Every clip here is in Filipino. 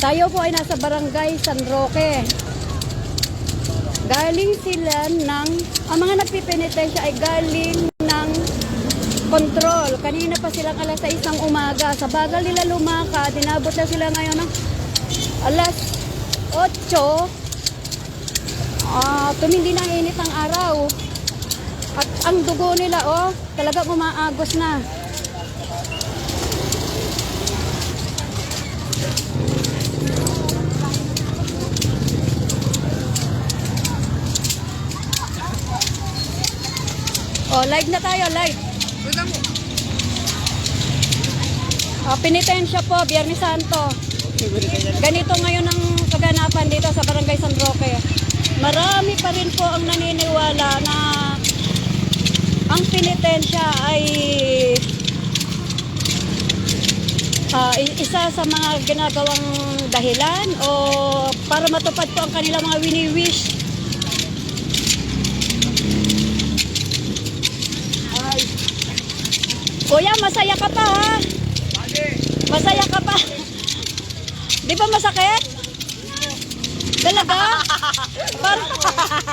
Tayo po ay nasa barangay San Roque. Galing sila ng, ang mga nagpipinitensya ay galing ng control. Kanina pa silang alas 6 ng umaga. Sa bagal nila lumakad, dinabot na sila ngayon ng alas 8. Ah, tumindi na init ng araw. At ang dugo nila, oh, talagang umaagos na. Oh, live na tayo, live. Oh, penitensya po, Biyernes Santo. Ganito ngayon ang kaganapan dito sa Barangay San Roque. Marami pa rin po ang naniniwala na ang penitensya ay i- isa sa mga ginagawang dahilan o para matupad po ang kanilang mga wini-wish. Kuya, masaya ka pa ha? Masaya ka pa? Di ba masakit? Talaga? Para,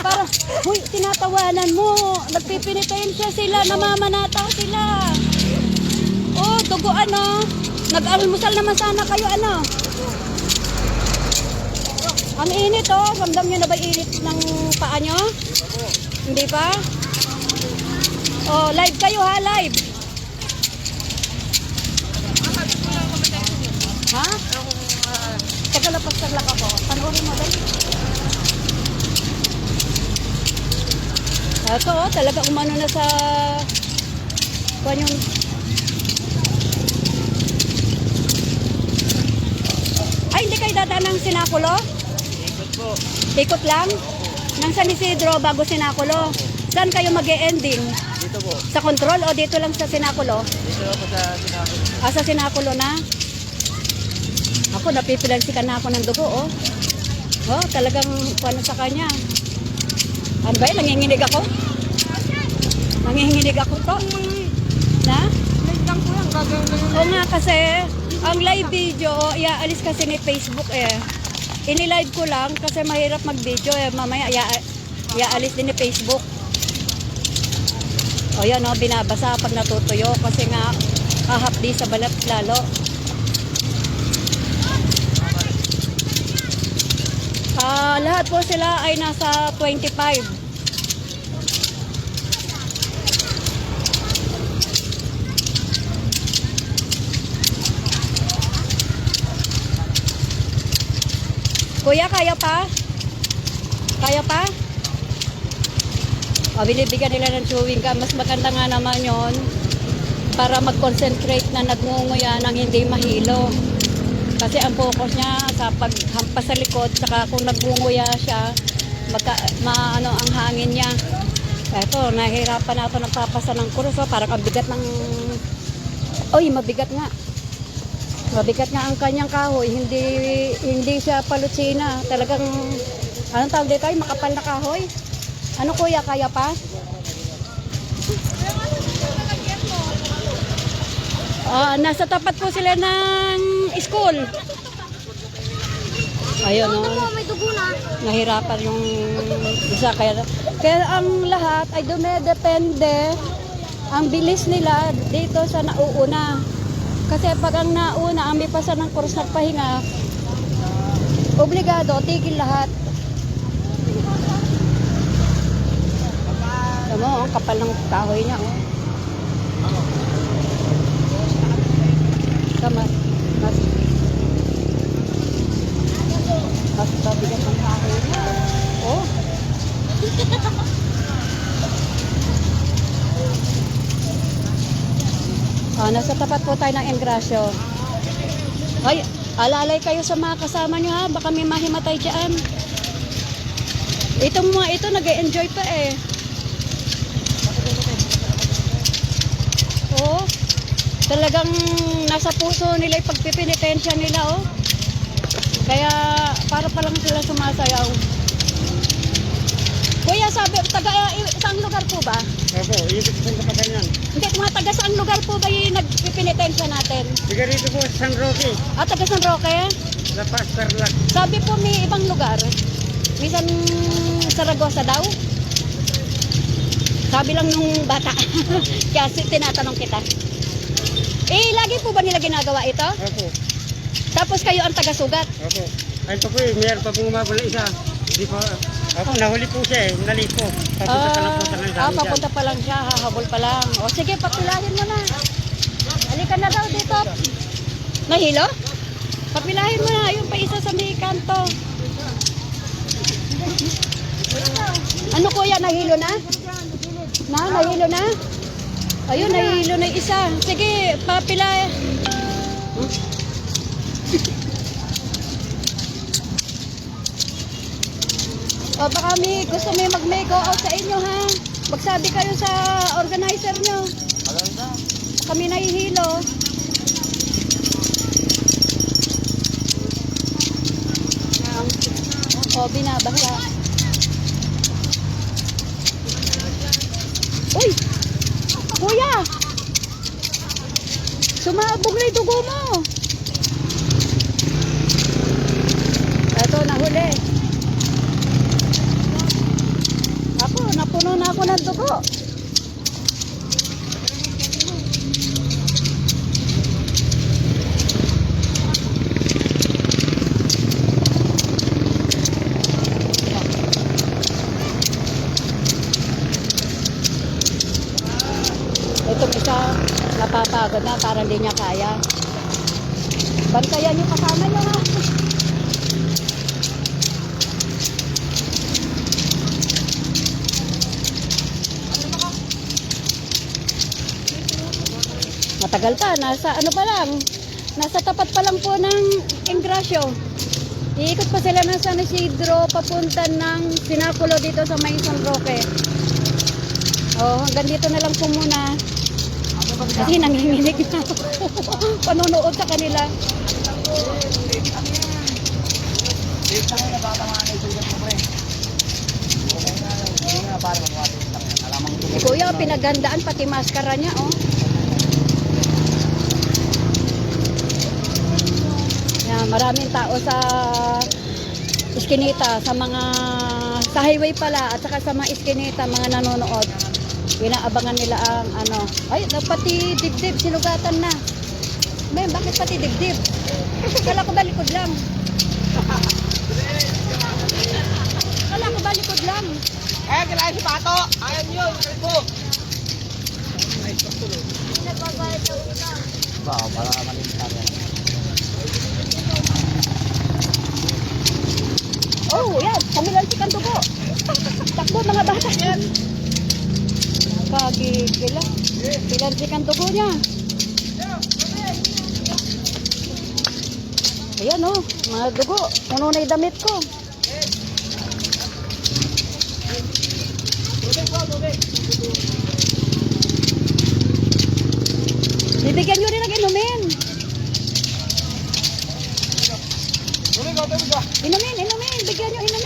para, huy, tinatawanan mo. Nagpipinitensya sila, namamanataw sila. Oh, dugo ano. Nag-almusal naman sana kayo ano. Ang init oh. Ramdam nyo na ba init ng paa nyo? Hindi pa? Oh, live kayo ha, live. Ha? Teka lang, pagsaglak ako. Panoorin mo dali. Ito, oh, talaga umano na sa... Kuhan yung... Ay, hindi kayo dadaan ng Sinakulo? Ikot po. Ikot lang? Nang San Isidro bago Sinakulo. Saan kayo mag ending Dito po. Sa control o dito lang sa Sinakulo? Dito po sa sinabi. Ah, sa Sinakulo na? Ako, napipilagsikan na ako ng dugo, oh. Oh, talagang paano sa kanya. Ano ba yun? Nanginginig ako? Nanginginig ako to? Na? Live lang po yan. Gagawin lang Oo nga kasi, ang live video, iaalis kasi ni Facebook eh. Inilive ko lang kasi mahirap mag-video eh. Mamaya ia iaalis din ni Facebook. O yan o, binabasa pag natutuyo kasi nga hahapdi sa balat lalo. Ah, lahat po sila ay nasa 25. Kuya, kaya pa? Kaya pa? O, binibigyan nila ng chewing gum. Mas maganda nga naman yon para mag-concentrate na nagngunguya ng hindi mahilo. Kasi ang focus niya sa paghampas sa likod, saka kung nagngunguya siya, magka, maano ang hangin niya. Eto, nahihirapan na ako ng papasa ng kurso. Parang ang bigat ng... Oy, mabigat nga. Mabigat nga ang kanyang kahoy, hindi hindi siya palutsina. Talagang anong tawag dito? Makapal na kahoy. Ano kuya, kaya pa? Ah, nasa tapat po sila ng school. Ayun oh. dugo na. Nahirapan yung isa kaya kaya ang lahat ay dumedepende ang bilis nila dito sa nauuna. Kasi pag ang nauna, ang may pasa ng kurus ng pahinga, obligado, tigil lahat. Alam mo, ang kapal ng kahoy niya. Oh. Tama. Mas, mas mabigat ang kahoy niya. Oh. Ah, nasa tapat po tayo ng Engrasyo. Ay, alalay kayo sa mga kasama nyo ha. Baka may mahimatay dyan. Itong mga ito, nag enjoy pa eh. Oo. Talagang nasa puso nila yung pagpipinitensya nila oh. Kaya para pa lang sila sumasayaw. Kuya, sabi, taga eh, isang lugar po ba? Opo, ikot sa kapatay yan. Hindi, mga taga saang lugar po ba yung nagpipinitensya natin? Sige rito po sa San Roque. Ah, taga San Roque? Lapas Carlac. Sabi po may ibang lugar. Minsan Saragossa daw. Sabi lang nung bata. Kaya tinatanong kita. Eh, lagi po ba nila ginagawa ito? Opo. Tapos kayo ang taga-sugat. Opo. Ay pa po eh, mayroon pa pong umabala isa. Di pa, opo, nahuli po siya eh, nalipo. Papunta pa lang po sa Ah, kanya ah, papunta pa lang siya, hahabol pa lang. O sige, papilahin mo na. Halika na daw dito. Nahilo? Papilahin mo na, yung pa isa sa may kanto. Ano kuya, nahilo na? Na, nahilo na? Ayun, nahilo na isa. Sige, papila. O baka may gusto may mag-may go out sa inyo ha. Magsabi kayo sa organizer nyo. Kami nahihilo. O, binabasa. Uy! Kuya! Sumabog na yung dugo mo. Ito, nahuli. Ako, napuno na ako ng dugo. Itong isa, napapagod na, parang hindi niya kaya. Bantayan yung kasama niyo ha. Matagal pa, nasa ano pa lang, nasa tapat pa lang po ng Ingrasyo. Iikot pa sila ng San Isidro papunta ng Sinakulo dito sa May San Roque. Oh, hanggang dito na lang po muna. Kasi nanginginig na ako. Panonood sa kanila. Si Kuya, pinagandaan pati maskara niya, oh. Yan, maraming tao sa iskinita, sa mga sa highway pala at saka sa mga iskinita, mga nanonood. Inaabangan nila ang ano. Ay, pati dibdib, sinugatan na. May, bakit pati dibdib? Kala ko ba likod lang? Kala ko ba likod lang? Eh, kailangan si Pato! Ayaw niyo, kalbo! Ba, para malintar yan. Oh, yan. Kumilansik ang dugo. Takbo mga bata kagigila. Pilansikan to ko niya. Ayan o, oh, mga dugo. Puno na damit ko. Bibigyan nyo rin ang inumin. Inumin, inumin. Bigyan nyo inumin.